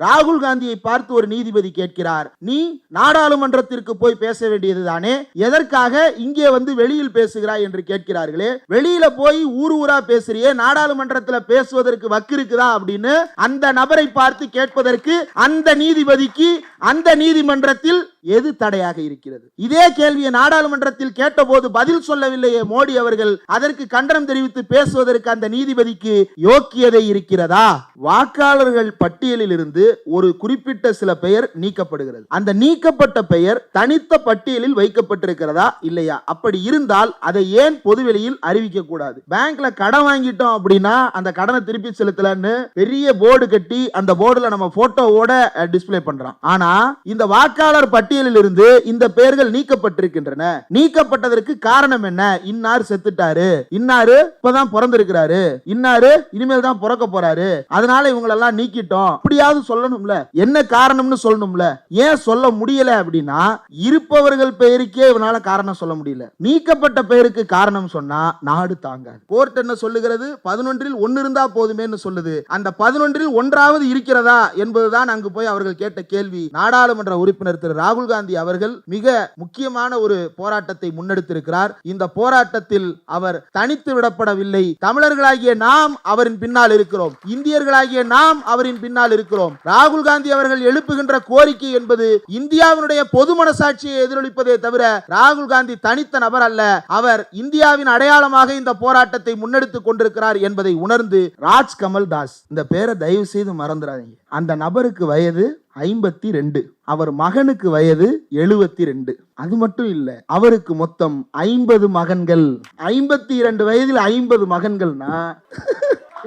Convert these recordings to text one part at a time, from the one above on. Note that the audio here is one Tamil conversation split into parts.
ராகுல் காந்தியை பார்த்து ஒரு நீதிபதி கேட்கிறார் நீ நாடாளுமன்றத்திற்கு போய் பேச வேண்டியதுதானே எதற்காக இங்கே வந்து வெளியில் பேசுகிறாய்? என்று கேட்கிறார்களே. வெளியில போய் ஊர் ஊரா பேசுறியே? நாடாளுமன்றத்தில் பேசுவதற்கு வக்கு இருக்குதா? அப்படின்னு அந்த நபரை பார்த்து கேட்பதற்கு அந்த நீதிபதிக்கு அந்த நீதிமன்றத்தில் எது தடையாக இருக்கிறது? இதே கேள்வியை நாடாளுமன்றத்தில் கேட்டபோது பதில் சொல்லவில்லையே மோடி அவர்கள். அதற்கு கண்டனம் தெரிவித்து பேசுவதற்கு அந்த நீதிபதிக்கு யோக்கியதை இருக்கிறதா? வாக்காளர்கள் பட்டியலில் இருந்து ஒரு குறிப்பிட்ட சில பெயர் நீக்கப்படுகிறது. அந்த நீக்கப்பட்ட பெயர் தனித்த பட்டியலில் வைக்கப்பட்டிருக்கிறதா? இல்லையா? அப்படி இருந்தால் அதை ஏன் பொதுவெளியில் அறிவிக்க கூடாது? பேங்க்ல கடன் வாங்கிட்டோம் அப்படின்னா அந்த கடனை திருப்பி செலுத்தலன்னு பெரிய போர்டு கட்டி அந்த போர்டுல நம்ம போட்டோவோட டிஸ்பிளே பண்றோம். ஆனா இந்த வாக்காளர் பட்டியலில் இருந்து இந்த பெயர்கள் நீக்கப்பட்டிருக்கின்றன. நீக்கப்பட்டதற்கு காரணம் என்ன? இன்னார் செத்துட்டாரு. இன்னாரு இப்பதான் பிறந்திருக்கிறாரு. இன்னாரு இனிமேல் தான் பிறக்க போறாரு. அதனால இவங்களெல்லாம் நீக்கிட்டோம். அப்படியாவது சொல்லணும்ல. என்ன காரணம்னு சொல்லணும்ல. ஏன் சொல்ல முடியல அப்படின்னா இருப்பவர்கள் பெயருக்கே இவனால காரணம் சொல்ல முடியல. நீக்கப்பட்ட பெயருக்கு காரணம் சொன்னா நாடு தாங்காது. கோர்ட் என்ன சொல்லுகிறது? பதினொன்றில் ஒன்னு இருந்தா போதுமேன்னு சொல்லுது. அந்த பதினொன்றில் ஒன்றாவது இருக்கிறதா என்பதுதான் அங்கு போய் அவர்கள் கேட்ட கேள்வி. நாடாளுமன்ற உறுப்பினர் திரு. ராகுல் ராகுல் காந்தி அவர்கள் மிக முக்கியமான ஒரு போராட்டத்தை முன்னெடுத்திருக்கிறார். இந்த போராட்டத்தில் அவர் தனித்து விடப்படவில்லை. தமிழர்களாகிய நாம் அவரின் பின்னால் இருக்கிறோம். இந்தியர்களாகிய நாம் அவரின் பின்னால் இருக்கிறோம். ராகுல் காந்தி அவர்கள் எழுப்புகின்ற கோரிக்கை என்பது இந்தியாவினுடைய பொது மனசாட்சியை எதிரொலிப்பதே தவிர ராகுல் காந்தி தனித்த நபர் அல்ல. அவர் இந்தியாவின் அடையாளமாக இந்த போராட்டத்தை முன்னெடுத்துக் கொண்டிருக்கிறார் என்பதை உணர்ந்து ராஜ் கமல் தாஸ். இந்த பேரை தயவு செய்து மறந்துடாதீங்க. அந்த நபருக்கு வயது ஐம்பத்தி ரெண்டு. அவர் மகனுக்கு வயது எழுபத்தி ரெண்டு. அது மட்டும் இல்ல அவருக்கு மொத்தம் ஐம்பது மகன்கள். ஐம்பத்தி இரண்டு வயதில் ஐம்பது மகன்கள்னா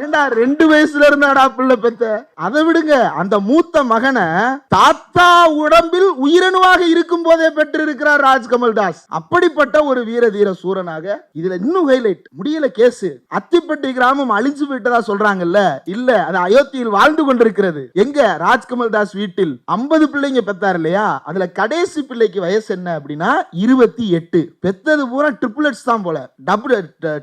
ஏண்டா ரெண்டு வயசுல இருந்தாடா பிள்ளை பெத்த? அதை விடுங்க. அந்த மூத்த மகனை தாத்தா உடம்பில் உயிரணுவாக இருக்கும் போதே பெற்றிருக்கிறார் ராஜ்கமல் தாஸ். அப்படிப்பட்ட ஒரு வீர தீர சூரனாக இதுல இன்னும் ஹைலைட் முடியல கேஸ் அத்திப்பட்டி கிராமம் அழிஞ்சு போயிட்டதா சொல்றாங்கல்ல? இல்ல அது அயோத்தியில் வாழ்ந்து கொண்டிருக்கிறது. எங்க? ராஜ்கமல் தாஸ் வீட்டில். ஐம்பது பிள்ளைங்க பெத்தார் இல்லையா? அதுல கடைசி பிள்ளைக்கு வயசு என்ன அப்படின்னா இருபத்தி எட்டு. பெத்தது பூரா ட்ரிபிளட்ஸ் தான் போல. டபுள்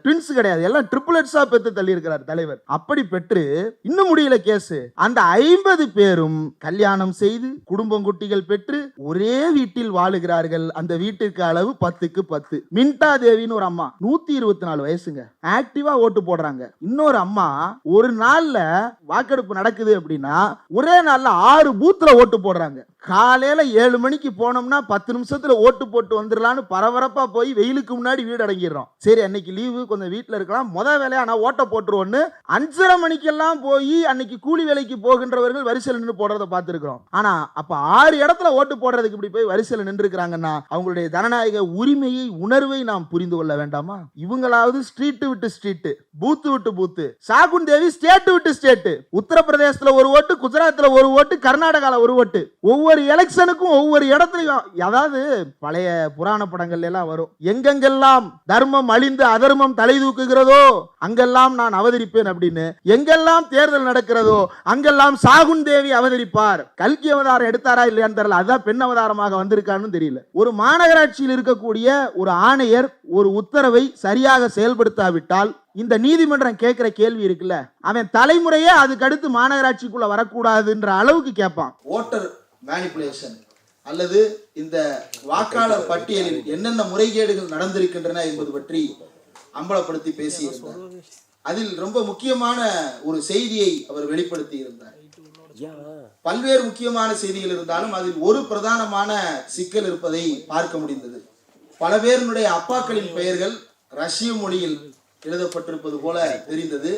ட்வின்ஸ் கிடையாது. எல்லாம் ட்ரிபிளட்ஸா பெத்து தள்ளி இருக்கிறார் தலைவர். அப்படி பெற்று இன்னும் முடியல கேஸ் அந்த ஐம்பது பேரும் கல்யாணம் செய்து குடும்பம் குட்டிகள் பெற்று ஒரே வீட்டில் வாழுகிறார்கள். அந்த வீட்டிற்கு அளவு பத்துக்கு பத்து. மின்டா தேவின்னு ஒரு அம்மா. நூத்தி இருபத்தி நாலு வயசுங்க. ஆக்டிவா ஓட்டு போடுறாங்க. இன்னொரு அம்மா ஒரு நாள்ல வாக்கெடுப்பு நடக்குது அப்படின்னா ஒரே நாள்ல ஆறு பூத்துல ஓட்டு போடுறாங்க. காலையில ஏழு மணிக்கு போனோம்னா பத்து நிமிஷத்துல ஓட்டு போட்டு வந்துடலாம்னு பரபரப்பா போய் வெயிலுக்கு முன்னாடி வீடு அடங்கிடுறோம். சரி அன்னைக்கு லீவு கொஞ்சம் வீட்டில் இருக்கலாம். முத வேலையை ஆனால் ஓட்ட போட்டுருவோன்னு அஞ்சரை மணிக்கெல்லாம் போய் அன்னைக்கு கூலி வேலைக்கு போகின்றவர்கள் வரிசையில் நின்று போடுறத பார்த்துருக்குறோம். ஆனா அப்போ ஆறு இடத்துல ஓட்டு போடுறதுக்கு இப்படி போய் வரிசையில் நின்றுருக்கிறாங்கன்னா அவங்களுடைய ஜனநாயக உரிமையை உணர்வை நாம் புரிந்து கொள்ள வேண்டாமா? இவங்களாவது ஸ்ட்ரீட்டு விட்டு ஸ்ட்ரீட்டு பூத்து விட்டு பூத்து சாகுன் தேவி ஸ்டேட்டு விட்டு ஸ்டேட்டு உத்தரப்பிரதேசத்துல ஒரு ஓட்டு குஜராத்தில் ஒரு ஓட்டு கர்நாடகால ஒரு ஓட்டு ஒவ்வொரு எலெக்ஷனுக்கும் ஒவ்வொரு இடத்துலையும் அதாவது பழைய புராண படங்கள்ல எல்லாம் வரும். எங்கெங்கெல்லாம் தர்மம் அழிந்து அதர்மம் தலை தூக்குகிறதோ அங்கெல்லாம் நான் அவதரிப்பேன் அப்படின்னு. எங்கெல்லாம் தேர்தல் நடக்கிறதோ அங்கெல்லாம் சாகுன் தேவி அவதரிப்பார். கல்கி அவதாரம் எடுத்தாரா இல்லையான்னு தெரியல. அதான் பெண் அவதாரமாக வந்திருக்கான்னு தெரியல. ஒரு மாநகராட்சியில் இருக்கக்கூடிய ஒரு ஆணையர் ஒரு உத்தரவை சரியாக செயல்படுத்தாவிட்டால் இந்த நீதிமன்றம் கேட்கிற கேள்வி இருக்குல்ல அவன் தலைமுறையே அதுக்கு அடுத்து மாநகராட்சிக்குள்ள வரக்கூடாதுன்ற அளவுக்கு கேட்பான். ஓட்டர் மேனிப்புலேஷன் அல்லது இந்த வாக்காளர் பட்டியலில் என்னென்ன முறைகேடுகள் நடந்திருக்கின்றன என்பது பற்றி அம்பலப்படுத்தி பேசியிருந்தார். அதில் ரொம்ப முக்கியமான ஒரு செய்தியை அவர் வெளிப்படுத்தி இருந்தார். பல்வேறு முக்கியமான செய்திகள் இருந்தாலும் அதில் ஒரு பிரதானமான சிக்கல் இருப்பதை பார்க்க முடிந்தது. பல பேருடைய அப்பாக்களின் பெயர்கள் ரஷ்ய மொழியில் எழுதப்பட்டிருப்பது போல தெரிந்தது.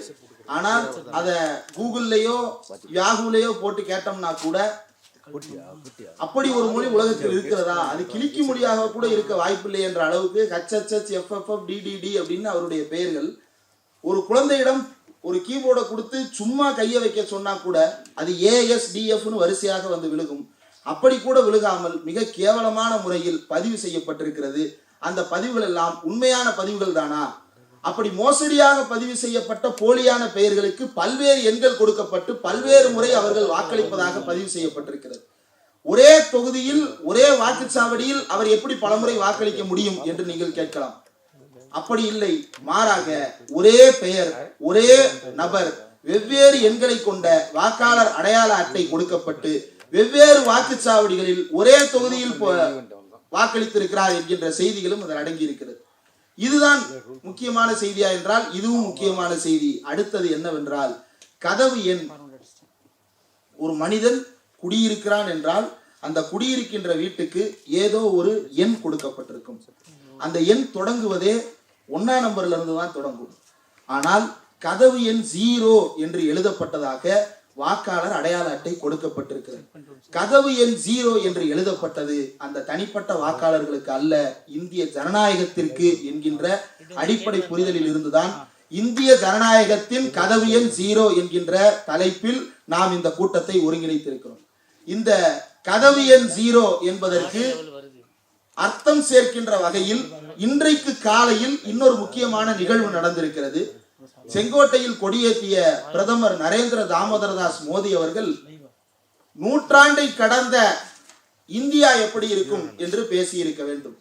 ஆனால் அதை கூகுள்லயோ யாகுலேயோ போட்டு கேட்டோம்னா கூட அப்படி ஒரு மொழி உலகத்தில் இருக்கிறதா? அது கிழிக்கு மொழியாக கூட இருக்க வாய்ப்பில்லை என்ற அளவுக்கு ஹச்ஹெச்ஹெச் எஃப்எஃப்எஃப் டிடிடி அப்படின்னு அவருடைய பெயர்கள். ஒரு குழந்தையிடம் ஒரு கீபோர்டை கொடுத்து சும்மா கையை வைக்க சொன்னா கூட அது ஏஎஸ்டிஎஃப்னு வரிசையாக வந்து விழுகும். அப்படி கூட விழுகாமல் மிக கேவலமான முறையில் பதிவு செய்யப்பட்டிருக்கிறது. அந்த பதிவுகள் எல்லாம் உண்மையான பதிவுகள் தானா? அப்படி மோசடியாக பதிவு செய்யப்பட்ட போலியான பெயர்களுக்கு பல்வேறு எண்கள் கொடுக்கப்பட்டு பல்வேறு முறை அவர்கள் வாக்களிப்பதாக பதிவு செய்யப்பட்டிருக்கிறது. ஒரே தொகுதியில் ஒரே வாக்குச்சாவடியில் அவர் எப்படி பலமுறை வாக்களிக்க முடியும் என்று நீங்கள் கேட்கலாம். அப்படி இல்லை. மாறாக ஒரே பெயர் ஒரே நபர் வெவ்வேறு எண்களை கொண்ட வாக்காளர் அடையாள அட்டை கொடுக்கப்பட்டு வெவ்வேறு வாக்குச்சாவடிகளில் ஒரே தொகுதியில் வாக்களித்திருக்கிறார் என்கின்ற செய்திகளும் அதில் அடங்கி இருக்கிறது இதுதான் முக்கியமான செய்தியா என்றால் இதுவும் முக்கியமான செய்தி. அடுத்தது என்னவென்றால் கதவு எண் ஒரு மனிதன் குடியிருக்கிறான் என்றால் அந்த குடியிருக்கின்ற வீட்டுக்கு ஏதோ ஒரு எண் கொடுக்கப்பட்டிருக்கும். அந்த எண் தொடங்குவதே ஒன்னா நம்பர்ல இருந்து தான் தொடங்கும். ஆனால் கதவு எண் ஜீரோ என்று எழுதப்பட்டதாக வாக்காளர் அடையாள அட்டை கொடுக்கப்பட்டிருக்கிறது. கதவு எண் ஜீரோ என்று எழுதப்பட்டது. அந்த தனிப்பட்ட வாக்காளர்களுக்கு அல்ல இந்திய ஜனநாயகத்திற்கு என்கின்ற அடிப்படை புரிதலில் இருந்துதான் இந்திய ஜனநாயகத்தின் கதவு எண் ஜீரோ என்கின்ற தலைப்பில் நாம் இந்த கூட்டத்தை ஒருங்கிணைத்திருக்கிறோம். இந்த கதவு எண் ஜீரோ என்பதற்கு அர்த்தம் சேர்க்கின்ற வகையில் இன்றைக்கு காலையில் இன்னொரு முக்கியமான நிகழ்வு நடந்திருக்கிறது. செங்கோட்டையில் கொடியேற்றிய பிரதமர் நரேந்திர தாமோதரதாஸ் மோடி அவர்கள் நூற்றாண்டை கடந்த இந்தியா எப்படி இருக்கும் என்று பேசியிருக்க வேண்டும்.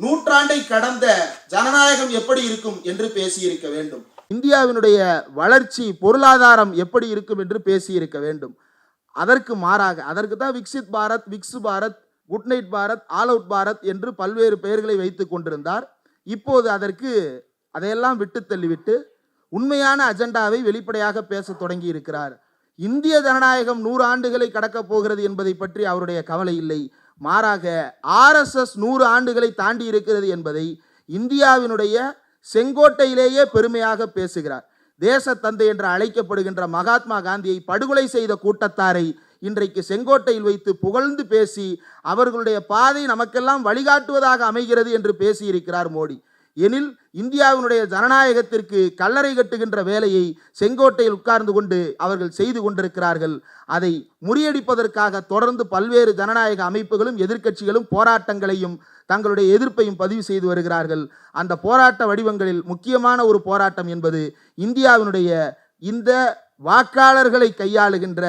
நூற்றாண்டை கடந்த ஜனநாயகம் எப்படி இருக்கும் என்று பேசியிருக்க வேண்டும். இந்தியாவினுடைய வளர்ச்சி பொருளாதாரம் எப்படி இருக்கும் என்று பேசியிருக்க வேண்டும். அதற்கு மாறாக அதற்கு தான் Viksit Bharat Vicks Bharat good night Bharat all out Bharat என்று பல்வேறு பெயர்களை வைத்துக் கொண்டிருந்தார். இப்போது அதற்கு அதையெல்லாம் விட்டு தள்ளிவிட்டு உண்மையான அஜெண்டாவை வெளிப்படையாக பேச தொடங்கி இருக்கிறார். இந்திய ஜனநாயகம் நூறு ஆண்டுகளை கடக்கப் போகிறது என்பதை பற்றி அவருடைய கவலை இல்லை. மாறாக ஆர்எஸ்எஸ் நூறு ஆண்டுகளை தாண்டி இருக்கிறது என்பதை இந்தியாவினுடைய செங்கோட்டையிலேயே பெருமையாக பேசுகிறார். தேசத்தந்தை என்று அழைக்கப்படுகின்ற மகாத்மா காந்தியை படுகொலை செய்த கூட்டத்தாரை இன்றைக்கு செங்கோட்டையில் வைத்து புகழ்ந்து பேசி அவர்களுடைய பாதை நமக்கெல்லாம் வழிகாட்டுவதாக அமைகிறது என்று பேசியிருக்கிறார் மோடி. எனில் இந்தியாவினுடைய ஜனநாயகத்திற்கு கல்லறை கட்டுகின்ற வேலையை செங்கோட்டையில் உட்கார்ந்து கொண்டு அவர்கள் செய்து கொண்டிருக்கிறார்கள். அதை முறியடிப்பதற்காக தொடர்ந்து பல்வேறு ஜனநாயக அமைப்புகளும் எதிர்க்கட்சிகளும் போராட்டங்களையும் தங்களுடைய எதிர்ப்பையும் பதிவு செய்து வருகிறார்கள். அந்த போராட்ட வடிவங்களில் முக்கியமான ஒரு போராட்டம் என்பது இந்தியாவினுடைய இந்த வாக்காளர்களை கையாளுகின்ற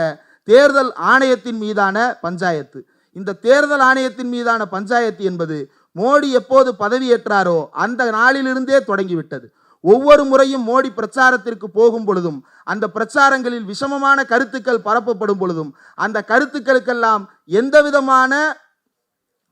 தேர்தல் ஆணையத்தின் மீதான பஞ்சாயத்து. இந்த தேர்தல் ஆணையத்தின் மீதான பஞ்சாயத்து என்பது மோடி எப்போது பதவியேற்றாரோ அந்த நாளிலிருந்தே தொடங்கிவிட்டது. ஒவ்வொரு முறையும் மோடி பிரச்சாரத்திற்கு போகும் பொழுதும் அந்த பிரச்சாரங்களில் விஷமமான கருத்துக்கள் பரப்பப்படும் பொழுதும் அந்த கருத்துக்களுக்கெல்லாம் எந்த விதமான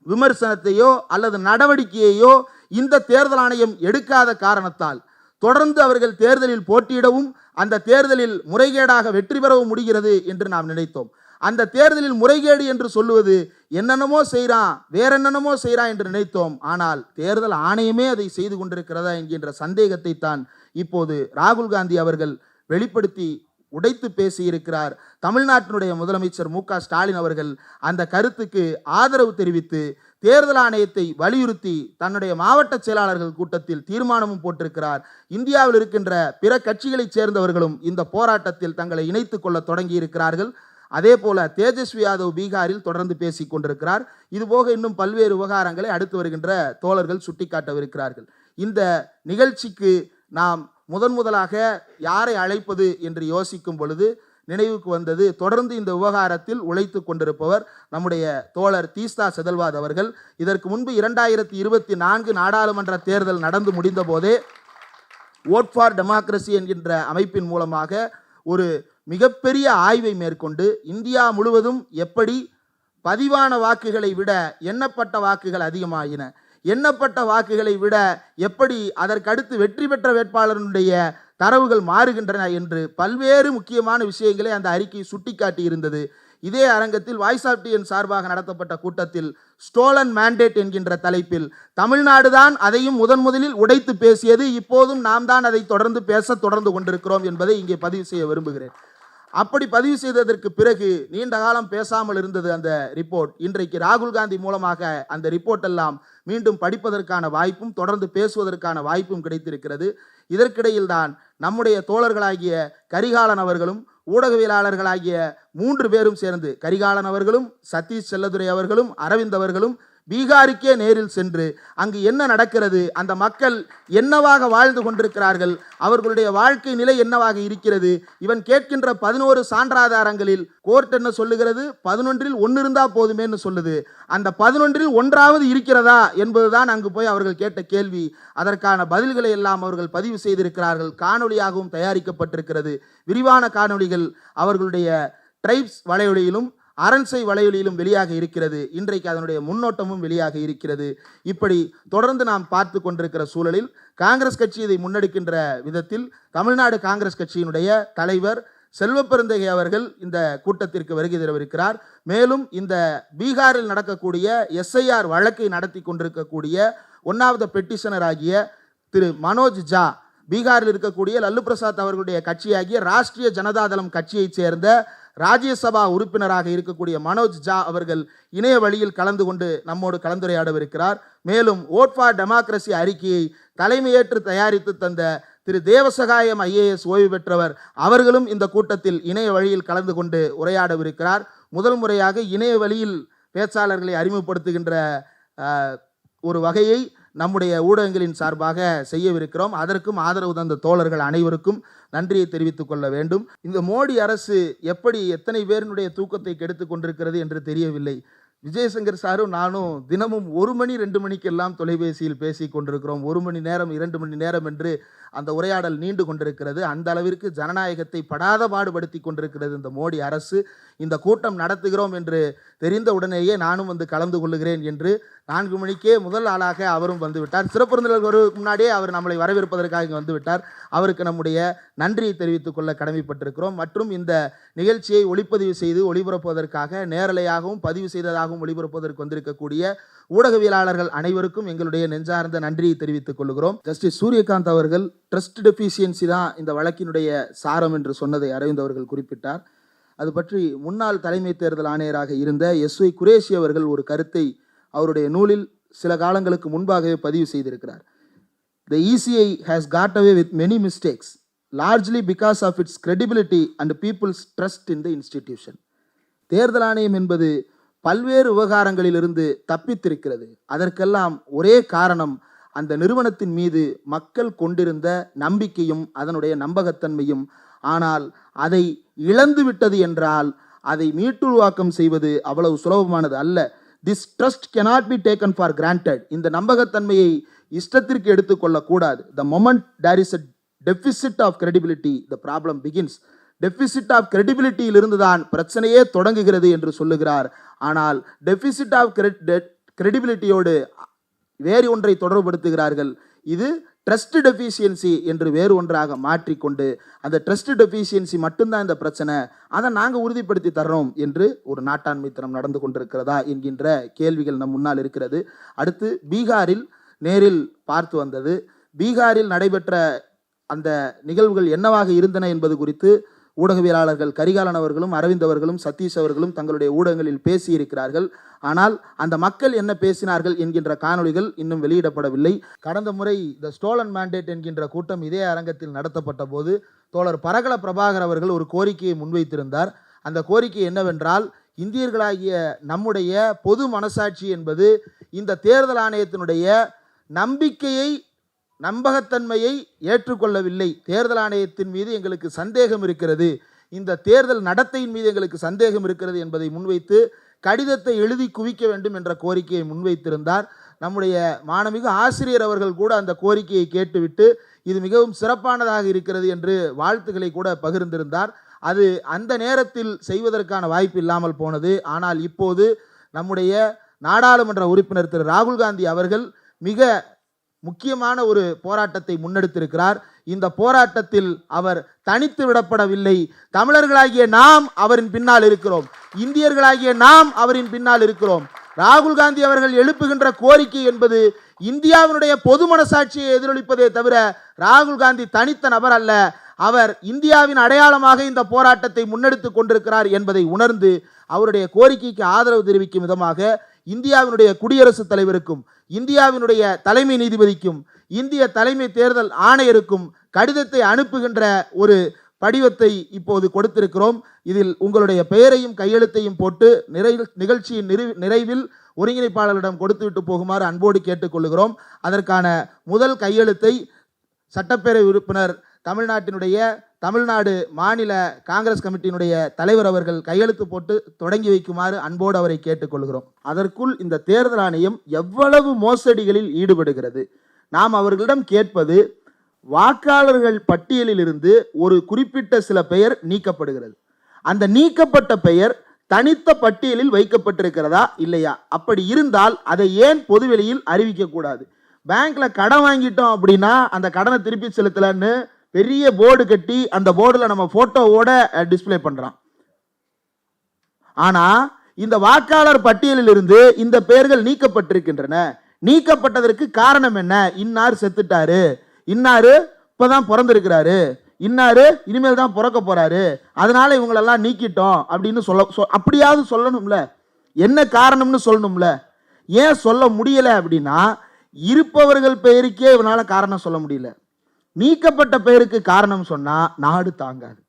விமர்சனத்தையோ அல்லது நடவடிக்கையையோ இந்த தேர்தல் ஆணையம் எடுக்காத காரணத்தால் தொடர்ந்து அவர்கள் தேர்தலில் போட்டியிடவும் அந்த தேர்தலில் முறைகேடாக வெற்றி பெறவும் முடிகிறது என்று நாம் நினைத்தோம். அந்த தேர்தலில் முறைகேடு என்று சொல்லுவது என்னென்னமோ செய்கிறான் வேற என்னென்னமோ செய்கிறான் என்று நினைத்தோம். ஆனால் தேர்தல் ஆணையமே அதை செய்து கொண்டிருக்கிறதா என்கின்ற சந்தேகத்தை தான் இப்போது ராகுல் காந்தி அவர்கள் வெளிப்படுத்தி உடைத்து பேசியிருக்கிறார். தமிழ்நாட்டினுடைய முதலமைச்சர் மு ஸ்டாலின் அவர்கள் அந்த கருத்துக்கு ஆதரவு தெரிவித்து தேர்தல் ஆணையத்தை வலியுறுத்தி தன்னுடைய மாவட்ட செயலாளர்கள் கூட்டத்தில் தீர்மானமும் போட்டிருக்கிறார். இந்தியாவில் இருக்கின்ற பிற கட்சிகளைச் சேர்ந்தவர்களும் இந்த போராட்டத்தில் தங்களை இணைத்துக் கொள்ள தொடங்கி இருக்கிறார்கள் அதே போல தேஜஸ்வி யாதவ் பீகாரில் தொடர்ந்து பேசிக் கொண்டிருக்கிறார். இதுபோக இன்னும் பல்வேறு விவகாரங்களை அடுத்து வருகின்ற தோழர்கள் சுட்டிக்காட்டவிருக்கிறார்கள். இந்த நிகழ்ச்சிக்கு நாம் முதன் முதலாக யாரை அழைப்பது என்று யோசிக்கும் பொழுது நினைவுக்கு வந்தது தொடர்ந்து இந்த விவகாரத்தில் உழைத்து கொண்டிருப்பவர் நம்முடைய தோழர் தீஸ்தா செதல்வாத் அவர்கள். இதற்கு முன்பு இரண்டாயிரத்தி இருபத்தி நான்கு நாடாளுமன்ற தேர்தல் நடந்து முடிந்த போதே ஓட் ஃபார் டெமோக்ரஸி என்கின்ற அமைப்பின் மூலமாக ஒரு மிகப்பெரிய ஆய்வை மேற்கொண்டு இந்தியா முழுவதும் எப்படி பதிவான வாக்குகளை விட எண்ணப்பட்ட வாக்குகள் அதிகமாகின எண்ணப்பட்ட வாக்குகளை விட எப்படி அதற்கடுத்து வெற்றி பெற்ற வேட்பாளருடைய தரவுகள் மாறுகின்றன என்று பல்வேறு முக்கியமான விஷயங்களை அந்த அறிக்கை சுட்டிக்காட்டி இருந்தது. இதே அரங்கத்தில் வாய்ஸ் ஆஃப் டிஎன் சார்பாக நடத்தப்பட்ட கூட்டத்தில் ஸ்டோலன் மேண்டேட் என்கின்ற தலைப்பில் தமிழ்நாடு தான் அதையும் முதன் முதலில் உடைத்து பேசியது இப்போதும் நாம் தான் அதை தொடர்ந்து பேச தொடர்ந்து கொண்டிருக்கிறோம் என்பதை இங்கே பதிவு செய்ய விரும்புகிறேன். அப்படி பதிவு செய்ததற்கு பிறகு நீண்ட காலம் பேசாமல் இருந்தது அந்த ரிப்போர்ட் இன்றைக்கு ராகுல் காந்தி மூலமாக அந்த ரிப்போர்ட் எல்லாம் மீண்டும் படிப்பதற்கான வாய்ப்பும் தொடர்ந்து பேசுவதற்கான வாய்ப்பும் கிடைத்திருக்கிறது. இதற்கிடையில் தான் நம்முடைய தோழர்களாகிய கரிகாலன் அவர்களும் ஊடகவியலாளர்களாகிய மூன்று பேரும் சேர்ந்து கரிகாலன் அவர்களும் சதீஷ் செல்லதுரை அவர்களும் அரவிந்த் அவர்களும் பீகாருக்கே நேரில் சென்று அங்கு என்ன நடக்கிறது? அந்த மக்கள் என்னவாக வாழ்ந்து கொண்டிருக்கிறார்கள்? அவர்களுடைய வாழ்க்கை நிலை என்னவாக இருக்கிறது? இவன் கேட்கின்ற பதினோரு சான்றாதாரங்களில் கோர்ட் என்ன சொல்லுகிறது? பதினொன்றில் ஒன்று இருந்தால் போதுமேன்னு சொல்லுது. அந்த பதினொன்றில் ஒன்றாவது இருக்கிறதா என்பதுதான் அங்கு போய் அவர்கள் கேட்ட கேள்வி. அதற்கான பதில்களை எல்லாம் அவர்கள் பதிவு செய்திருக்கிறார்கள். காணொளியாகவும் தயாரிக்கப்பட்டிருக்கிறது. விரிவான காணொளிகள் அவர்களுடைய ட்ரைப்ஸ் வலையொலியிலும் அரண்சை வலையொலியிலும் வெளியாக இருக்கிறது. இன்றைக்கு அதனுடைய முன்னோட்டமும் வெளியாக இருக்கிறது. இப்படி தொடர்ந்து நாம் பார்த்து கொண்டிருக்கிற சூழலில் காங்கிரஸ் கட்சி இதை முன்னெடுக்கின்ற விதத்தில் தமிழ்நாடு காங்கிரஸ் கட்சியினுடைய தலைவர் செல்வப்பெருந்தகை அவர்கள் இந்த கூட்டத்திற்கு வருகை தரவிருக்கிறார். மேலும் இந்த பீகாரில் நடக்கக்கூடிய எஸ்ஐஆர் வழக்கை நடத்தி கொண்டிருக்கக்கூடிய ஒன்றாவது பெட்டிஷனர் ஆகிய திரு மனோஜ் ஜா பீகாரில் இருக்கக்கூடிய லல்லு பிரசாத் அவர்களுடைய கட்சியாகிய ராஷ்டிரிய ஜனதாதளம் கட்சியைச் சேர்ந்த ராஜ்யசபா உறுப்பினராக இருக்கக்கூடிய மனோஜ் ஜா அவர்கள் இணைய வழியில் கலந்து கொண்டு நம்மோடு கலந்துரையாடவிருக்கிறார். மேலும் ஓட் ஃபார் டெமோக்ரஸி அறிக்கையை தலைமையேற்று தயாரித்து தந்த திரு தேவசகாயம் ஐஏஎஸ் ஓய்வு பெற்றவர் அவர்களும் இந்த கூட்டத்தில் இணைய வழியில் கலந்து கொண்டு உரையாடவிருக்கிறார். முதல் முறையாக இணைய வழியில் பேச்சாளர்களை அறிமுகப்படுத்துகின்ற ஒரு வகையை நம்முடைய ஊடகங்களின் சார்பாக செய்யவிருக்கிறோம். அதற்கும் ஆதரவு தந்த தோழர்கள் அனைவருக்கும் நன்றியை தெரிவித்துக் கொள்ள வேண்டும். இந்த மோடி அரசு எப்படி எத்தனை பேரினுடைய தூக்கத்தை கெடுத்துக் கொண்டிருக்கிறது என்று தெரியவில்லை. விஜயசங்கர் சாரும் நானும் தினமும் ஒரு மணி ரெண்டு மணிக்கெல்லாம் தொலைபேசியில் பேசி கொண்டிருக்கிறோம். ஒரு மணி நேரம் இரண்டு மணி நேரம் என்று அந்த உரையாடல் நீண்டு கொண்டிருக்கிறது. அந்த அளவிற்கு ஜனநாயகத்தை படாத பாடுபடுத்தி கொண்டிருக்கிறது இந்த மோடி அரசு. இந்த கூட்டம் நடத்துகிறோம் என்று தெரிந்த உடனேயே நானும் வந்து கலந்து கொள்ளுகிறேன் என்று நான்கு மணிக்கே முதல் ஆளாக அவரும் வந்துவிட்டார் சிறப்பு வருவதற்கு முன்னாடியே அவர் நம்மளை வரவேற்பதற்காக இங்கே வந்துவிட்டார் அவருக்கு நம்முடைய நன்றியை தெரிவித்துக் கொள்ள கடமைப்பட்டிருக்கிறோம். மற்றும் இந்த நிகழ்ச்சியை ஒளிப்பதிவு செய்து ஒளிபரப்புவதற்காக நேரலையாகவும் பதிவு செய்ததாகவும் ஒளிபரப்புவதற்கு வந்திருக்கக்கூடிய ஊடகவியலாளர்கள் அனைவருக்கும் எங்களுடைய நெஞ்சார்ந்த நன்றியை தெரிவித்துக் கொள்கிறோம். ஜஸ்டிஸ் சூரியகாந்த் அவர்கள் ட்ரஸ்ட் டெஃபிஷியன்சி தான் இந்த வழக்கினுடைய சாரம் என்று சொன்னதை அரவிந்த் அவர்கள் குறிப்பிட்டார். அது பற்றி முன்னாள் தலைமை தேர்தல் ஆணையராக இருந்த எஸ் ஒய் குரேஷி அவர்கள் ஒரு கருத்தை அவருடைய நூலில் சில காலங்களுக்கு முன்பாகவே பதிவு செய்திருக்கிறார். The ECI has got away with many mistakes largely because of its credibility and people's trust in the institution தேர்தல் ஆணையம் என்பது பல்வேறு விவகாரங்களிலிருந்து தப்பித்திருக்கிறது. அதற்கெல்லாம் ஒரே காரணம் அந்த நிறுவனத்தின் மீது மக்கள் கொண்டிருந்த நம்பிக்கையும் அதனுடைய நம்பகத்தன்மையும். ஆனால் அதை இழந்து விட்டது என்றால் அதை மீட்டுருவாக்கம் செய்வது அவ்வளவு சுலபமானது அல்ல. This trust cannot be taken for granted இந்த நம்பகத்தன்மையை இஷ்டத்திற்கு எடுத்துக்கொள்ளக்கூடாது the moment there is a deficit of credibility the problem begins deficit of கிரெடிபிலிட்டியிலிருந்து தான் பிரச்சனையே தொடங்குகிறது என்று சொல்லுகிறார் ஆனால் டெபிசிட் ஆஃப் credibilityயோடு வேறு ஒன்றை தொடர்புபடுத்துகிறார்கள். இது ட்ரஸ்ட் டெஃபிஷியன்சி என்று வேறு ஒன்றாக மாற்றிக்கொண்டு அந்த ட்ரஸ்ட் டெஃபிஷியன்சி மட்டும்தான் இந்த பிரச்சனை அதை நாங்கள் உறுதிப்படுத்தி தர்றோம் என்று ஒரு நாட்டாண்மைத்தனம் நடந்து கொண்டிருக்கிறதா என்கின்ற கேள்விகள் நம் முன்னால் இருக்கிறது. அடுத்து பீகாரில் நேரில் பார்த்து வந்தது. பீகாரில் நடைபெற்ற அந்த நிகழ்வுகள் என்னவாக இருந்தன என்பது குறித்து ஊடகவியலாளர்கள் கரிகாலன் அவர்களும் அரவிந்த் அவர்களும் சதீஷ் அவர்களும் தங்களுடைய ஊடகங்களில் பேசியிருக்கிறார்கள். ஆனால் அந்த மக்கள் என்ன பேசினார்கள் என்கின்ற காணொளிகள் இன்னும் வெளியிடப்படவில்லை. கடந்த முறை த ஸ்டோலன் மேண்டேட் என்கின்ற கூட்டம் இதே அரங்கத்தில் நடத்தப்பட்ட போது தோழர் பரகல பிரபாகர் அவர்கள் ஒரு கோரிக்கையை முன்வைத்திருந்தார். அந்த கோரிக்கை என்னவென்றால் இந்தியர்களாகிய நம்முடைய பொது மனசாட்சி என்பது இந்த தேர்தல் ஆணையத்தினுடைய நம்பிக்கையை நம்பகத்தன்மையை ஏற்றுக்கொள்ளவில்லை. தேர்தல் ஆணையத்தின் மீது எங்களுக்கு சந்தேகம் இருக்கிறது. இந்த தேர்தல் நடத்தையின் மீது எங்களுக்கு சந்தேகம் இருக்கிறது என்பதை முன்வைத்து கடிதத்தை எழுதி குவிக்க வேண்டும் என்ற கோரிக்கையை முன்வைத்திருந்தார். நம்முடைய மாணமிகு ஆசிரியர் அவர்கள் கூட அந்த கோரிக்கையை கேட்டுவிட்டு இது மிகவும் சிறப்பானதாக இருக்கிறது என்று வாழ்த்துக்களை கூட பகிர்ந்திருந்தார். அது அந்த நேரத்தில் செய்வதற்கான வாய்ப்பு இல்லாமல் போனது. ஆனால் இப்போது நம்முடைய நாடாளுமன்ற உறுப்பினர் திரு. ராகுல் காந்தி அவர்கள் மிக முக்கியமான ஒரு போராட்டத்தை முன்னெடுத்திருக்கிறார். இந்த போராட்டத்தில் அவர் தனித்து விடப்படவில்லை. தமிழர்களாகிய நாம் அவரின் பின்னால் இருக்கிறோம். இந்தியர்களாகிய நாம் அவரின் பின்னால் இருக்கிறோம். ராகுல் காந்தி அவர்கள் எழுப்புகின்ற கோரிக்கை என்பது இந்தியாவினுடைய பொது மனசாட்சியை எதிரொலிப்பதே தவிர ராகுல் காந்தி தனித்த நபர் அல்ல. அவர் இந்தியாவின் அடையாளமாக இந்த போராட்டத்தை முன்னெடுத்து கொண்டிருக்கிறார் என்பதை உணர்ந்து அவருடைய கோரிக்கைக்கு ஆதரவு தெரிவிக்கும் விதமாக இந்தியாவினுடைய குடியரசுத் தலைவருக்கும் இந்தியாவினுடைய தலைமை நீதிபதிக்கும் இந்திய தலைமை தேர்தல் ஆணையருக்கும் கடிதத்தை அனுப்புகின்ற ஒரு படிவத்தை இப்போது கொடுத்திருக்கிறோம். இதில் உங்களுடைய பெயரையும் கையெழுத்தையும் போட்டு நிறை நிகழ்ச்சியின் நிறை நிறைவில் ஒருங்கிணைப்பாளரிடம் கொடுத்துவிட்டு போகுமாறு அன்போடு கேட்டுக்கொள்கிறோம் அதற்கான முதல் கையெழுத்தை சட்டப்பேரவை உறுப்பினர் தமிழ்நாட்டினுடைய தமிழ்நாடு மாநில காங்கிரஸ் கமிட்டியினுடைய தலைவர் அவர்கள் கையெழுத்து போட்டு தொடங்கி வைக்குமாறு அன்போடு அவரை கேட்டுக்கொள்கிறோம். அதற்குள் இந்த தேர்தல் ஆணையம் எவ்வளவு மோசடிகளில் ஈடுபடுகிறது. நாம் அவர்களிடம் கேட்பது வாக்காளர்கள் பட்டியலில் இருந்து ஒரு குறிப்பிட்ட சில பெயர் நீக்கப்படுகிறது. அந்த நீக்கப்பட்ட பெயர் தனித்த பட்டியலில் வைக்கப்பட்டிருக்கிறதா இல்லையா? அப்படி இருந்தால் அதை ஏன் பொதுவெளியில் அறிவிக்கக்கூடாது? பேங்க்ல கடன் வாங்கிட்டோம் அப்படின்னா அந்த கடனை திருப்பி செலுத்தலன்னு பெரிய போர்டு கட்டி அந்த போர்டில் நம்ம ஃபோட்டோவோட டிஸ்ப்ளே பண்ணுறான் ஆனால் இந்த வாக்காளர் பட்டியலிலிருந்து இந்த பெயர்கள் நீக்கப்பட்டிருக்கின்றன. நீக்கப்பட்டதற்கு காரணம் என்ன? இன்னார் செத்துட்டாரு. இன்னாரு இப்பதான் பிறந்திருக்கிறாரு. இன்னாரு இனிமேல் தான் பிறக்க போறாரு. அதனால இவங்களெல்லாம் நீக்கிட்டோம் அப்படின்னு சொல்ல சொ- அப்படியாவது சொல்லணும்ல. என்ன காரணம்னு சொல்லணும்ல. ஏன் சொல்ல முடியலை அப்படின்னா இருப்பவர்கள் பெயருக்கே இவனால் காரணம் சொல்ல முடியல. நீக்கப்பட்ட பெயருக்கு காரணம் சொன்னால் நாடு தாங்காது.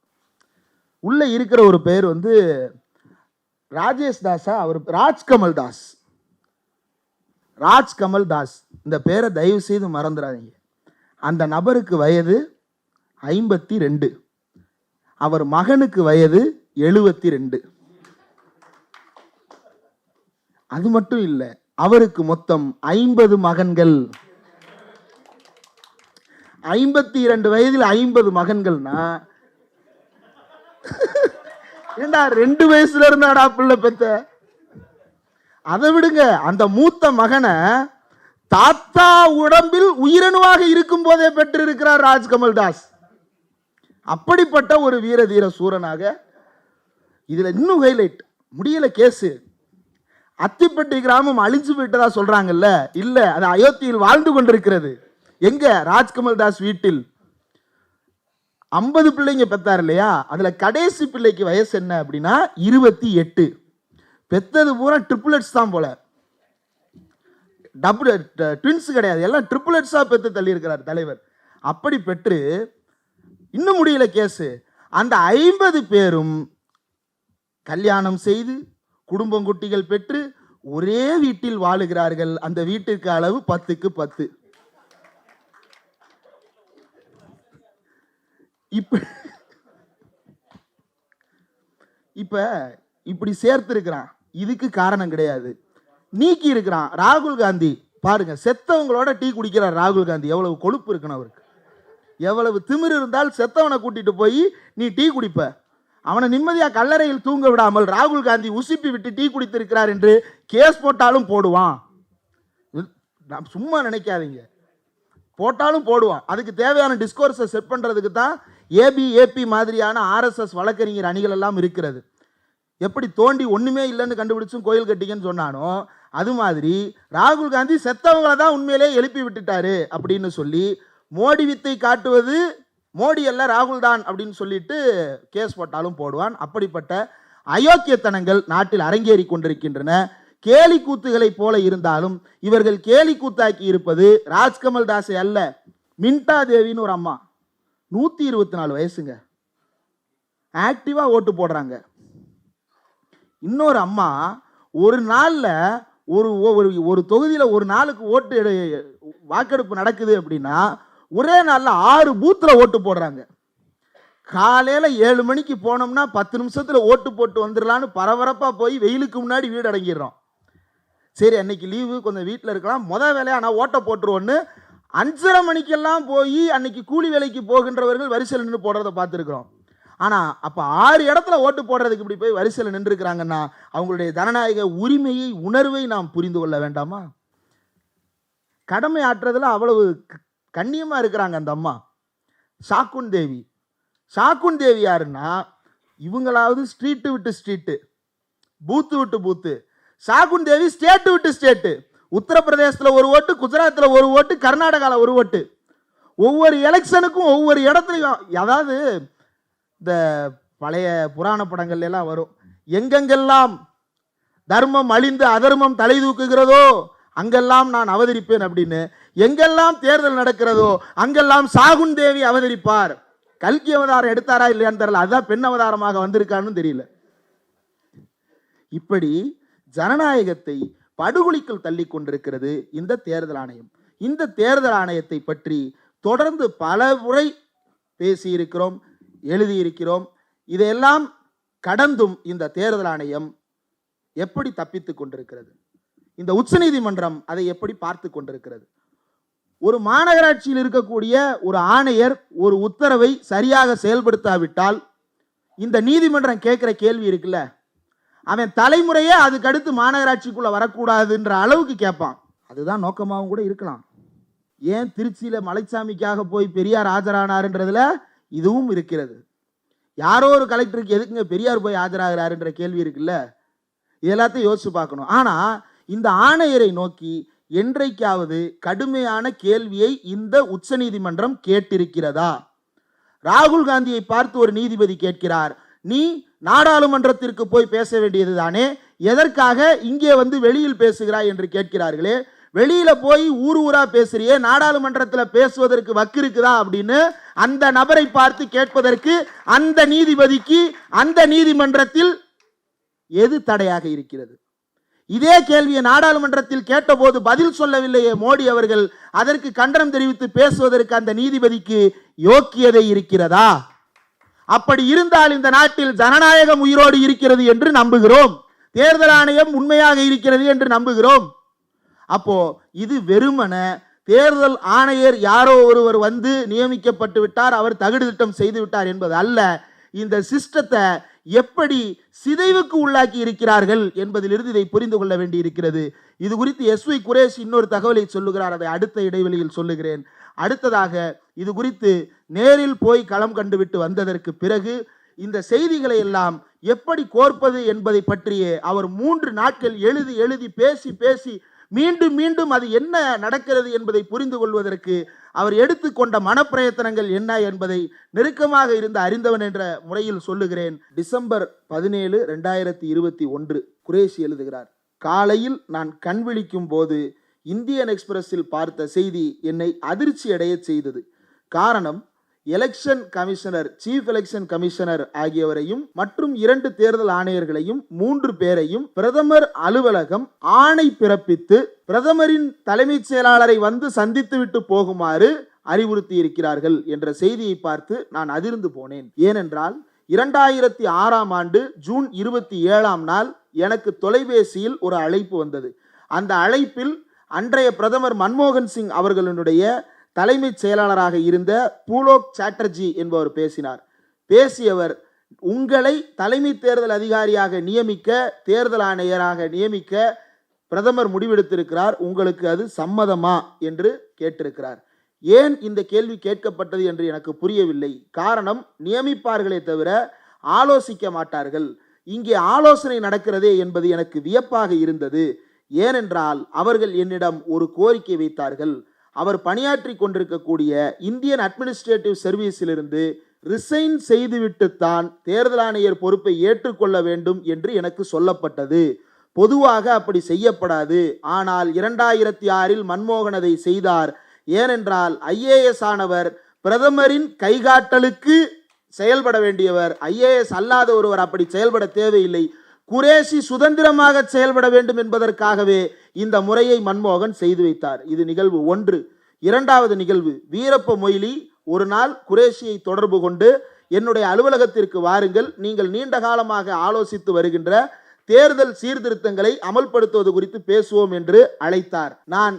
உள்ள இருக்கிற ஒரு பேர் வந்து ராஜேஷ் தாஸா அவர் ராஜ்கமல் தாஸ். ராஜ்கமல் தாஸ். இந்த பேரை தயவு செய்து மறந்துடாதீங்க. அந்த நபருக்கு வயது ஐம்பத்தி ரெண்டு. அவர் மகனுக்கு வயது எழுபத்தி ரெண்டு. அது மட்டும் இல்லை அவருக்கு மொத்தம் ஐம்பது மகன்கள். ஐம்பத்தி இரண்டு வயதில் ஐம்பது மகன்கள்னா ஏண்டா ரெண்டு வயசுல இருந்தாடா பிள்ளை பெத்த? அதை விடுங்க அந்த மூத்த மகனை தாத்தா உடம்பில் உயிரணுவாக இருக்கும் போதே பெற்றிருக்கிறார் ராஜ்கமல் தாஸ் அப்படிப்பட்ட ஒரு வீர தீர சூரனாக இதுல இன்னும் ஹைலைட் முடியல கேஸு அத்திப்பட்டி கிராமம் அழிஞ்சு போயிட்டதா சொல்றாங்கல்ல? இல்ல அது அயோத்தியில் வாழ்ந்து கொண்டிருக்கிறது. எங்க ராஜ்கமல் தாஸ் வீட்டில் ஐம்பது பிள்ளைங்க பெத்தார் இல்லையா? அதுல கடைசி பிள்ளைக்கு வயசு என்ன அப்படின்னா இருபத்தி எட்டு. பெத்தது பூரா ட்ரிப்புலெட்ஸ் தான் போல. டபுள் ட்வின்ஸ் கிடையாது. எல்லாம் ட்ரிப்புலெட்ஸாக பெத்து தள்ளி இருக்கிறார் தலைவர். அப்படி பெற்று இன்னும் முடியல கேஸு அந்த ஐம்பது பேரும் கல்யாணம் செய்து குடும்பம் குட்டிகள் பெற்று ஒரே வீட்டில் வாழுகிறார்கள். அந்த வீட்டிற்கு அளவு பத்துக்கு பத்து. இப்ப இப்ப இப்படி சேர்த்திருக்கிறான். இதுக்கு காரணம் கிடையாது. நீக்கி இருக்கிறான் ராகுல் காந்தி. பாருங்க செத்தவங்களோட டீ குடிக்கிறார் ராகுல் காந்தி. எவ்வளவு கொழுப்பு இருக்கணும் அவருக்கு. எவ்வளவு திமிரு இருந்தால் செத்தவனை கூட்டிட்டு போய் நீ டீ குடிப்ப. அவனை நிம்மதியா கல்லறையில் தூங்க விடாமல் ராகுல் காந்தி உசுப்பி விட்டு டீ குடித்திருக்கிறார் என்று கேஸ் போட்டாலும் போடுவான். சும்மா நினைக்காதீங்க. போட்டாலும் போடுவான். அதுக்கு தேவையான டிஸ்கோர்ஸை செட் பண்றதுக்கு தான் ஏபிஏபி மாதிரியான ஆர்எஸ்எஸ் வழக்கறிஞர் அணிகள் எல்லாம் இருக்கிறது. எப்படி தோண்டி ஒன்றுமே இல்லைன்னு கண்டுபிடிச்சும் கோயில் கட்டிங்கன்னு சொன்னானோ அது மாதிரி ராகுல் காந்தி செத்தவங்களை தான் உண்மையிலே எழுப்பி விட்டுட்டாரு அப்படின்னு சொல்லி மோடி வித்தை காட்டுவது மோடி அல்ல ராகுல் தான் அப்படின்னு சொல்லிட்டு கேஸ் போட்டாலும் போடுவான். அப்படிப்பட்ட அயோக்கியத்தனங்கள் நாட்டில் அரங்கேறி கொண்டிருக்கின்றன. கேலி கூத்துகளைப் போல இருந்தாலும் இவர்கள் கேலி கூத்தாக்கி இருப்பது ராஜ்கமல் தாஸை அல்ல மின்டா தேவின்னு ஒரு அம்மா. நூற்றி இருபத்தி நாலு வயசுங்க. ஆக்டிவாக ஓட்டு போடுறாங்க. இன்னொரு அம்மா ஒரு நாளில் ஒரு ஒரு ஒரு தொகுதியில் ஒரு நாளுக்கு ஓட்டு வாக்கெடுப்பு நடக்குது அப்படின்னா ஒரே நாளில் ஆறு பூத்தில் ஓட்டு போடுறாங்க. காலையில் ஏழு மணிக்கு போனோம்னா பத்து நிமிஷத்தில் ஓட்டு போட்டு வந்துடலான்னு பரபரப்பாக போய் வெயிலுக்கு முன்னாடி வீடு அடங்கிடுறோம். சரி அன்னைக்கு லீவு கொஞ்சம் வீட்டில் இருக்கலாம். மொதல் வேலையாக நான் ஓட்ட போட்டுருவோன்னு அஞ்சரை மணிக்கெல்லாம் போய் அன்னைக்கு கூலி வேலைக்கு போகின்றவர்கள் வரிசையில் நின்று போடுறத பார்த்துருக்குறோம். ஆனால் அப்போ ஆறு இடத்துல ஓட்டு போடுறதுக்கு இப்படி போய் வரிசையில் நின்றுருக்கிறாங்கன்னா அவங்களுடைய ஜனநாயக உரிமையை உணர்வை நாம் புரிந்து கொள்ள வேண்டாமா? கடமை ஆற்றுறதுல அவ்வளவு க- இருக்கிறாங்க அந்த அம்மா. சாக்குன் தேவி. சாக்குன் தேவி யாருன்னா இவங்களாவது ஸ்ட்ரீட்டு விட்டு ஸ்ட்ரீட்டு பூத்து விட்டு பூத்து. சாகுன் தேவி ஸ்டேட்டு விட்டு ஸ்டேட்டு. உத்தரப்பிரதேசத்தில் ஒரு ஓட்டு குஜராத்தில் ஒரு ஓட்டு கர்நாடகாவில் ஒரு ஓட்டு. ஒவ்வொரு எலெக்ஷனுக்கும் ஒவ்வொரு இடத்துலையும் அதாவது இந்த பழைய புராண படங்கள்ல எல்லாம் வரும். எங்கெங்கெல்லாம் தர்மம் அழிந்து அதர்மம் தலை தூக்குகிறதோ அங்கெல்லாம் நான் அவதரிப்பேன் அப்படின்னு. எங்கெல்லாம் தேர்தல் நடக்கிறதோ அங்கெல்லாம் சாகுன் தேவி அவதரிப்பார். கல்கி அவதாரம் எடுத்தாரா இல்லையான்னு தெரியல. அதுதான் பெண் அவதாரமாக வந்திருக்கான்னு தெரியல. இப்படி ஜனநாயகத்தை படுகொலிக்குள் தள்ளி கொண்டிருக்கிறது இந்த தேர்தல் ஆணையம். இந்த தேர்தல் ஆணையத்தை பற்றி தொடர்ந்து பல முறை பேசியிருக்கிறோம் எழுதியிருக்கிறோம். இதையெல்லாம் கடந்தும் இந்த தேர்தல் ஆணையம் எப்படி தப்பித்துக் கொண்டிருக்கிறது? இந்த உச்சநீதிமன்றம் அதை எப்படி பார்த்து கொண்டிருக்கிறது? ஒரு மாநகராட்சியில் இருக்கக்கூடிய ஒரு ஆணையர் ஒரு உத்தரவை சரியாக செயல்படுத்தாவிட்டால் இந்த நீதிமன்றம் கேட்குற கேள்வி இருக்குல்ல? அவன் தலைமுறையே அதுக்கு அடுத்து வரக்கூடாதுன்ற அளவுக்கு கேட்பான். அதுதான் நோக்கமாகவும் கூட இருக்கலாம். ஏன் திருச்சியில் மலைச்சாமிக்காக போய் பெரியார் ஆஜரானாருன்றதுல இதுவும் இருக்கிறது. யாரோ ஒரு கலெக்டருக்கு எதுக்குங்க பெரியார் போய் ஆஜராகிறாருன்ற கேள்வி இருக்குல்ல? இதெல்லாத்தையும் யோசிச்சு பார்க்கணும். ஆனால் இந்த ஆணையரை நோக்கி என்றைக்காவது கடுமையான கேள்வியை இந்த உச்சநீதிமன்றம் கேட்டிருக்கிறதா? ராகுல் காந்தியை பார்த்து ஒரு நீதிபதி கேட்கிறார். நீ நாடாளுமன்றத்திற்கு போய் பேச வேண்டியது தானே எதற்காக இங்கே வந்து வெளியில் பேசுகிறாய் என்று கேட்கிறார்களே? வெளியில போய் ஊர் ஊரா பேசுறியே நாடாளுமன்றத்தில் பேசுவதற்கு வக்கு இருக்குதா அப்படின்னு அந்த நபரை பார்த்து கேட்பதற்கு அந்த நீதிபதிக்கு அந்த நீதிமன்றத்தில் எது தடையாக இருக்கிறது? இதே கேள்வியை நாடாளுமன்றத்தில் கேட்டபோது பதில் சொல்லவில்லையே மோடி அவர்கள் அதற்கு கண்டனம் தெரிவித்து பேசுவதற்கு அந்த நீதிபதிக்கு யோக்கியதை இருக்கிறதா? அப்படி இருந்தால் இந்த நாட்டில் ஜனநாயகம் உயிரோடு இருக்கிறது என்று நம்புகிறோம். தேர்தல் ஆணையம் உண்மையாக இருக்கிறது என்று நம்புகிறோம். அப்போ இது வெறுமன தேர்தல் ஆணையர் யாரோ ஒருவர் வந்து நியமிக்கப்பட்டு விட்டார் அவர் தகுடு திட்டம் செய்து விட்டார் என்பது அல்ல. இந்த சிஸ்டத்தை எப்படி சிதைவுக்கு உள்ளாக்கி இருக்கிறார்கள் என்பதிலிருந்து இதை புரிந்து கொள்ள வேண்டி இருக்கிறது இது குறித்து எஸ் வி குரேஷ் இன்னொரு தகவலை சொல்லுகிறார். அதை அடுத்த இடைவெளியில் சொல்லுகிறேன். அடுத்ததாக இது குறித்து நேரில் போய் களம் கண்டுவிட்டு வந்ததற்கு பிறகு இந்த செய்திகளை எல்லாம் எப்படி கோர்ப்பது என்பதை பற்றியே அவர் மூன்று நாட்கள் எழுதி எழுதி பேசி பேசி மீண்டும் மீண்டும் அது என்ன நடக்கிறது என்பதை புரிந்து கொள்வதற்கு அவர் எடுத்துக்கொண்ட மனப்பிரயத்தனங்கள் என்ன என்பதை நெருக்கமாக இருந்து அறிந்தவன் என்ற முறையில் சொல்லுகிறேன். டிசம்பர் பதினேழு ரெண்டாயிரத்தி இருபத்தி ஒன்று குரேஷி எழுதுகிறார் காலையில் நான் கண் விழிக்கும் போது இந்தியன் எக்ஸ்பிரஸில் பார்த்த செய்தி என்னை அதிர்ச்சி அடைய செய்தது. காரணம் election commissioner chief election commissioner ஆகியவரையும் மற்றும் இரண்டு தேர்தல் ஆணையர்களையும் மூன்று பேரையும் பிரதமர் அலுவலகம் ஆணை பிறப்பித்து பிரதமரின் தலைமைச் செயலாளரை வந்து சந்தித்துவிட்டு போகுமாறு அறிவுறுத்தி இருக்கிறார்கள் என்ற செய்தியை பார்த்து நான் அதிர்ந்து போனேன். ஏனென்றால் இரண்டாயிரத்தி ஆறாம் ஆண்டு ஜூன் இருபத்தி ஏழாம் நாள் எனக்கு தொலைபேசியில் ஒரு அழைப்பு வந்தது. அந்த அழைப்பில் அன்றைய பிரதமர் மன்மோகன் சிங் அவர்களினுடைய தலைமைச் செயலாளராக இருந்த பூலோக் சாட்டர்ஜி என்பவர் பேசினார். பேசியவர் உங்களை தலைமை தேர்தல் அதிகாரியாக நியமிக்க தேர்தல் ஆணையராக நியமிக்க பிரதமர் முடிவெடுத்திருக்கிறார். உங்களுக்கு அது சம்மதமா? என்று கேட்டிருக்கிறார். ஏன் இந்த கேள்வி கேட்கப்பட்டது என்று எனக்கு புரியவில்லை. காரணம் நியமிப்பார்களே தவிர ஆலோசிக்க மாட்டார்கள். இங்கே ஆலோசனை நடக்கிறதே என்பது எனக்கு வியப்பாக இருந்தது. ஏனென்றால் அவர்கள் என்னிடம் ஒரு கோரிக்கை வைத்தார்கள். அவர் பணியாற்றி கொண்டிருக்கக்கூடிய இந்தியன் அட்மினிஸ்ட்ரேட்டிவ் சர்வீஸிலிருந்து ரிசைன் செய்துவிட்டுத்தான் தேர்தல் ஆணையர் பொறுப்பை ஏற்றுக்கொள்ள வேண்டும் என்று எனக்கு சொல்லப்பட்டது. பொதுவாக அப்படி செய்யப்படாது. ஆனால் இரண்டாயிரத்தி ஆறில் மன்மோகன் அதை செய்தார். ஏனென்றால் ஐஏஎஸ் ஆனவர் பிரதமரின் கைகாட்டலுக்கு செயல்பட வேண்டியவர். ஐஏஎஸ் அல்லாத ஒருவர் அப்படி செயல்பட தேவையில்லை. குரேஷி சுதந்திரமாக செயல்பட வேண்டும் என்பதற்காகவே இந்த முறையை மன்மோகன் செய்து வைத்தார். இது நிகழ்வு ஒன்று. இரண்டாவது நிகழ்வு வீரப்ப மொய்லி ஒரு நாள் குரேஷியை தொடர்பு கொண்டு என்னுடைய அலுவலகத்திற்கு வாருங்கள் நீங்கள் நீண்ட காலமாக ஆலோசித்து வருகின்ற தேர்தல் சீர்திருத்தங்களை அமல்படுத்துவது குறித்து பேசுவோம் என்று அழைத்தார். நான்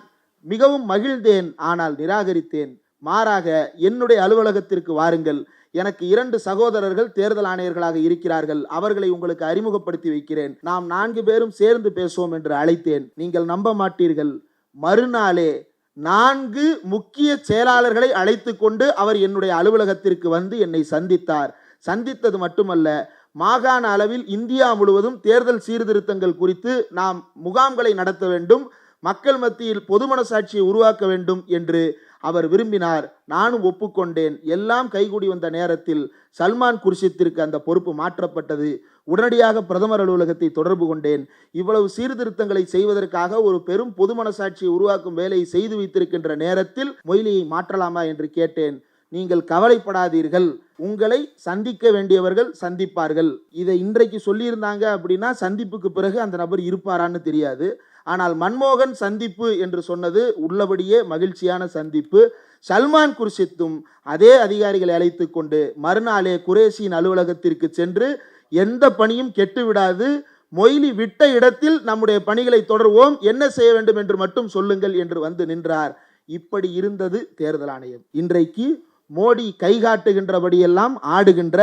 மிகவும் மகிழ்ந்தேன் ஆனால் நிராகரித்தேன். மாறாக என்னுடைய அலுவலகத்திற்கு வாருங்கள் எனக்கு இரண்டு சகோதரர்கள் தேர்தல் ஆணையர்களாக இருக்கிறார்கள். அவர்களை உங்களுக்கு அறிமுகப்படுத்தி வைக்கிறேன். நாம் நான்கு பேரும் சேர்ந்து பேசுவோம் என்று அழைத்தேன். நீங்கள் நம்ப மாட்டீர்கள். மறுநாளே நான்கு முக்கிய செயலாளர்களை அழைத்து கொண்டு அவர் என்னுடைய அலுவலகத்திற்கு வந்து என்னை சந்தித்தார். சந்தித்தது மட்டுமல்ல மாகாண அளவில் இந்தியா முழுவதும் தேர்தல் சீர்திருத்தங்கள் குறித்து நாம் முகாம்களை நடத்த வேண்டும். மக்கள் மத்தியில் பொது மனசாட்சியை உருவாக்க வேண்டும் என்று அவர் விரும்பினார். நானும் ஒப்புக்கொண்டேன். எல்லாம் கைகூடி வந்த நேரத்தில் சல்மான் குர்ஷித்திற்கு அந்த பொறுப்பு மாற்றப்பட்டது. உடனடியாக பிரதமர் அலுவலகத்தை தொடர்பு கொண்டேன். இவ்வளவு சீர்திருத்தங்களை செய்வதற்காக ஒரு பெரும் பொது மனசாட்சியை உருவாக்கும் வேலையை செய்து வைத்திருக்கின்ற நேரத்தில் மொய்லியை மாற்றலாமா என்று கேட்டேன். நீங்கள் கவலைப்படாதீர்கள். உங்களை சந்திக்க வேண்டியவர்கள் சந்திப்பார்கள். இதை இன்றைக்கு சொல்லியிருந்தாங்க அப்படின்னா சந்திப்புக்கு பிறகு அந்த நபர் இருப்பாரான்னு தெரியாது. ஆனால் மன்மோகன் சந்திப்பு என்று சொன்னது உள்ளபடியே மகிழ்ச்சியான சந்திப்பு. சல்மான் குர்ஷித்தும் அதே அதிகாரிகளை அழைத்து கொண்டு மறுநாளே குரேஷியின் அலுவலகத்திற்கு சென்று எந்த பணியும் கெட்டுவிடாது மொய்லி விட்ட இடத்தில் நம்முடைய பணிகளை தொடர்வோம். என்ன செய்ய வேண்டும் என்று மட்டும் சொல்லுங்கள் என்று வந்து நின்றார். இப்படி இருந்தது தேர்தல் ஆணையம். இன்றைக்கு மோடி கைகாட்டுகின்றபடியெல்லாம் ஆடுகின்ற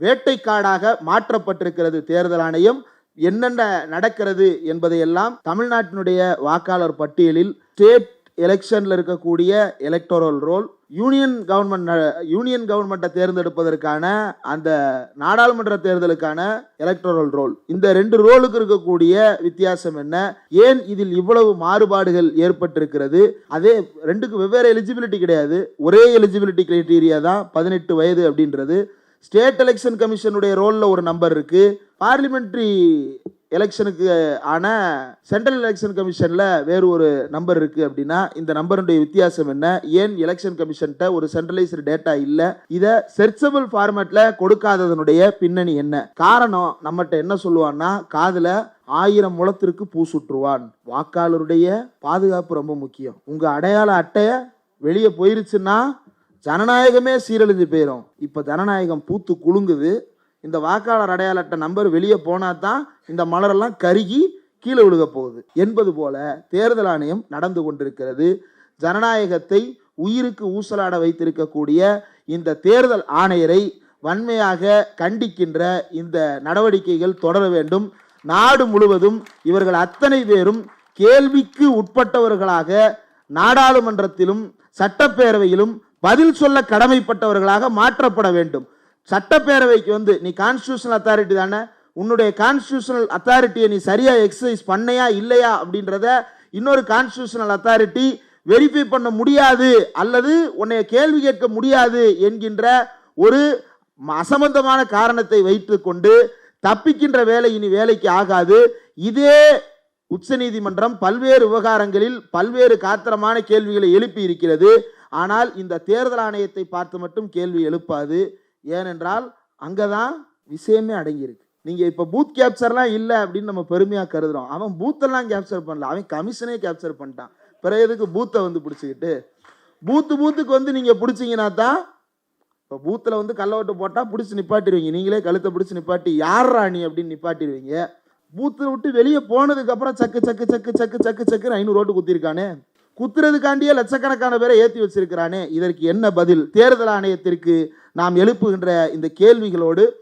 வேட்டைக்காடாக மாற்றப்பட்டிருக்கிறது தேர்தல் ஆணையம். என்னென்ன நடக்கிறது என்பதையெல்லாம் தமிழ்நாட்டினுடைய வாக்காளர் பட்டியலில் ஸ்டேட் எலெக்ஷனில் இருக்கக்கூடிய electoral roll union government union கவர்மெண்ட்டை தேர்ந்தெடுப்பதற்கான அந்த நாடாளுமன்ற தேர்தலுக்கான எலக்டோரல் ரோல் இந்த ரெண்டு ரோலுக்கு இருக்கக்கூடிய வித்தியாசம் என்ன? ஏன் இதில் இவ்வளவு மாறுபாடுகள் ஏற்பட்டிருக்கிறது? அதே ரெண்டுக்கு வெவ்வேறு எலிஜிபிலிட்டி கிடையாது. ஒரே எலிஜிபிலிட்டி கிரைட்டீரியா தான் பதினெட்டு வயது அப்படின்றது. ஸ்டேட் எலெக்ஷன் கமிஷனுடைய ரோலில் ஒரு நம்பர் இருக்குது பார்லிமெண்ட்ரி எலெக்ஷனுக்கு ஆன சென்ட்ரல் எலெக்ஷன் கமிஷனில் வேறு ஒரு நம்பர் இருக்குது அப்படின்னா இந்த நம்பருடைய வித்தியாசம் என்ன? ஏன் எலெக்ஷன் கமிஷன்கிட்ட ஒரு சென்ட்ரலைஸ்டு டேட்டா இல்லை? இதை செர்ச்சபிள் ஃபார்மேட்டில் கொடுக்காததனுடைய பின்னணி என்ன? காரணம் நம்மகிட்ட என்ன சொல்லுவான்னா காதில் ஆயிரம் முளத்திற்கு பூ சுற்றுவான். வாக்காளருடைய பாதுகாப்பு ரொம்ப முக்கியம். உங்கள் அடையாள அட்டையை வெளியே போயிருச்சுன்னா ஜனநாயகமே சீரழிஞ்சு போயிடும் இப்போ ஜனநாயகம் பூத்து குலுங்குது. இந்த வாக்காளர் அடையாள அட்டை நம்பர் வெளியே போனா தான் இந்த மலரெல்லாம் கருகி கீழே விழுக போகுது. என்பது போல தேர்தல் ஆணையம் நடந்து கொண்டிருக்கிறது. ஜனநாயகத்தை உயிருக்கு ஊசலாட வைத்திருக்கக்கூடிய இந்த தேர்தல் ஆணையரை வன்மையாக கண்டிக்கின்ற இந்த நடவடிக்கைகள் தொடர வேண்டும். நாடு முழுவதும் இவர்கள் அத்தனை பேரும் கேள்விக்கு உட்பட்டவர்களாக நாடாளுமன்றத்திலும் சட்டப்பேரவையிலும் பதில் சொல்ல கடமைப்பட்டவர்களாக மாற்றப்பட வேண்டும். சட்டப்பேரவைக்கு வந்து நீ கான்ஸ்டியூஷனல் அத்தாரிட்டி தானே உன்னுடைய கான்ஸ்டியூஷனல் அத்தாரிட்டியை நீ சரியாக எக்ஸசைஸ் பண்ணையா இல்லையா அப்படின்றத இன்னொரு கான்ஸ்டியூஷனல் அத்தாரிட்டி வெரிஃபை பண்ண முடியாது அல்லது உன்னைய கேள்வி கேட்க முடியாது என்கின்ற ஒரு அசம்பந்தமான காரணத்தை வைத்துக்கொண்டு தப்பிக்கின்ற வேலை இனி வேலைக்கு ஆகாது. இதே உச்சநீதிமன்றம் பல்வேறு விவகாரங்களில் பல்வேறு காத்திரமான கேள்விகளை எழுப்பி இருக்கிறது. ஆனால் இந்த தேர்தல் ஆணையத்தை பார்த்து மட்டும் கேள்வி எழுப்பாது. ஏனென்றால் அங்கே தான் விஷயமே அடங்கியிருக்கு. நீங்கள் இப்போ பூத் கேப்சர்லாம் இல்லை அப்படின்னு நம்ம பெருமையாக கருதுகிறோம் அவன் பூத்தெல்லாம் கேப்சர் பண்ணல. அவன் கமிஷனே கேப்சர் பண்ணிட்டான். பிறகு எதுக்கு பூத்தை வந்து பிடிச்சிக்கிட்டு? பூத்து பூத்துக்கு வந்து நீங்கள் பிடிச்சிங்கன்னா தான் இப்போ பூத்தில் வந்து கள்ள ஓட்டு போட்டால் பிடிச்சி நிப்பாட்டிடுவீங்க. நீங்களே கழுத்தை பிடிச்சி நிப்பாட்டி யார் ராணி அப்படின்னு நிப்பாட்டிடுவீங்க. பூத்தை விட்டு வெளியே போனதுக்கப்புறம் சக்கு சக்கு சக்கு சக்கு சக்கு சக்குன்னு ஐநூறு ஓட்டு குத்திருக்கானே. குத்துறதுக்காண்டியே லட்சக்கணக்கான பேரை ஏற்றி வச்சிருக்கிறானே இதற்கு என்ன பதில்? தேர்தல் ஆணையத்திற்கு நாம் எழுப்புகின்ற இந்த கேள்விகளோடு